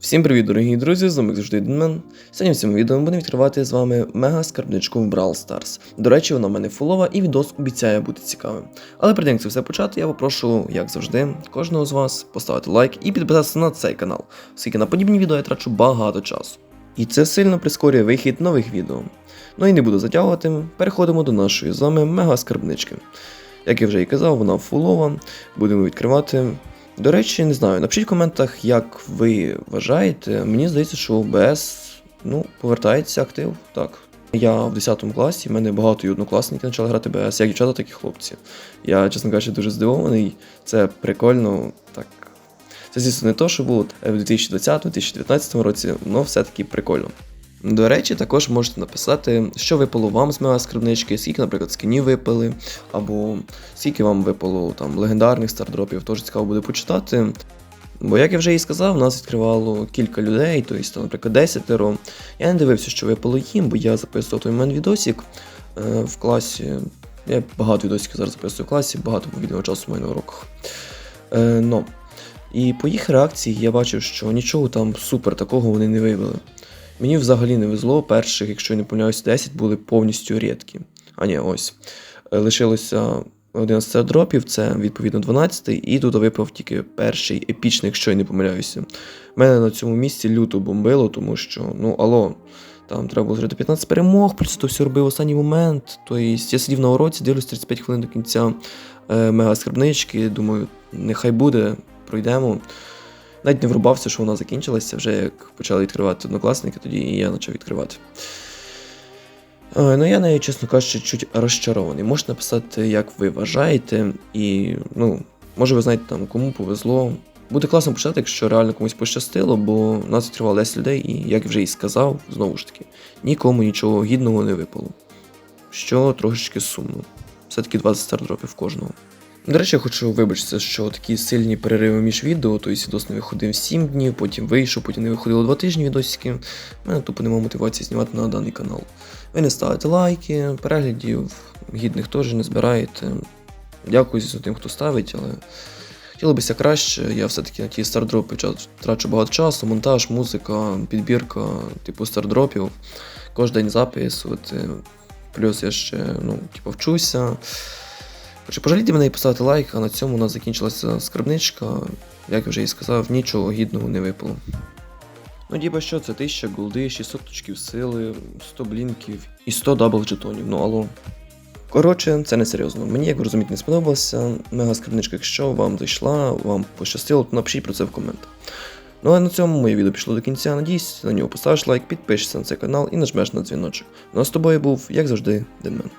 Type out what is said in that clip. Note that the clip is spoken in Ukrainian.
Всім привіт, дорогі друзі! З вами завжди Денмен. Сьогодні в цьому відео ми будемо відкривати з вами мега скарбничку в Brawl Stars. До речі, вона в мене фулова і відос обіцяє бути цікавим. Але перед тим як це все почати, я попрошу, як завжди, кожного з вас поставити лайк і підписатися на цей канал, оскільки на подібні відео я трачу багато часу. І це сильно прискорює вихід нових відео. Ну і не буду затягувати, переходимо до нашої з вами мега скарбнички. Як я вже і казав, вона фулова, будемо відкривати. До речі, не знаю, напишіть в коментах, як ви вважаєте. Мені здається, що ОБС ну, повертається актив. Так. Я в 10 класі, в мене багато і однокласники почали грати БС, як дівчата, так і хлопці. Я, чесно кажучи, дуже здивований. Це прикольно. Так. Це, звісно, не то, що було в 2020-2019 році, але все-таки прикольно. До речі, також можете написати, що випало вам з мега скарбнички, скільки, наприклад, скінів випали, або скільки вам випало там легендарних стардропів, теж цікаво буде почитати. Бо, як я вже і сказав, нас відкривало кілька людей, тобто, наприклад, десятеро. Я не дивився, що випало їм, бо я записував той момент відосик е, в класі. Я багато відосиків зараз записую в класі, багато відео часу маю на уроках. Е, но. І по їх реакції я бачив, що нічого там супер такого вони не виявили. Мені взагалі не везло, перших, якщо я не помиляюсь, 10 були повністю рідкі. А ні, ось. Е, Лишилося 11 дропів, це відповідно 12 і тут випав тільки перший епічний, якщо я не помиляюся. Мене на цьому місці люто бомбило, тому що, ну, алло, там треба було зробити 15 перемог, плюс то все робив останній момент. Тобто я сидів на уроці, дивлюсь 35 хвилин до кінця е, мега скарбнички, думаю, нехай буде, пройдемо. Навіть не врубався, що вона закінчилася, вже як почали відкривати однокласники, тоді і я почав відкривати. Е, Ну, я нею, чесно кажучи, чуть розчарований. Можете написати, як ви вважаєте, і, ну, може, ви знаєте, там, кому повезло. Буде класно почати, якщо реально комусь пощастило, бо нас відкривало 10 людей, і, як вже і сказав, знову ж таки, нікому нічого гідного не випало. Що трошечки сумно. Все-таки 20 стардропів кожного. До речі, я хочу вибачитися, що такі сильні перериви між відео, тобто відос не виходив 7 днів, потім вийшов, потім не виходило 2 тижні відосики. У мене тупо немає мотивації знімати на даний канал. Ви не ставите лайки, переглядів гідних теж не збираєте. Дякую звісно тим, хто ставить, але хотілося краще. Я все-таки на ті стардропи трачу багато часу, монтаж, музика, підбірка, типу стардропів, кожен день записувати. Плюс я ще ну, типу, вчуся. Отже, пожалійте мене і поставте лайк, а на цьому у нас закінчилася скарбничка. Як вже і сказав, нічого гідного не випало. Ну, діба що, це 1000 голди, 600 точків сили, 100 блінків і 100 дабл жетонів. Ну алло. Коротше, це не серйозно. Мені, як ви розумієте, не сподобалося. Мега скарбничка, якщо вам зайшла, вам пощастило, то напишіть про це в коментах. Ну а на цьому моє відео пішло до кінця. Надіюсь, на нього поставиш лайк, підпишешся на цей канал і нажмеш на дзвіночок. Ну а з тобою був, як завжди, Денмен.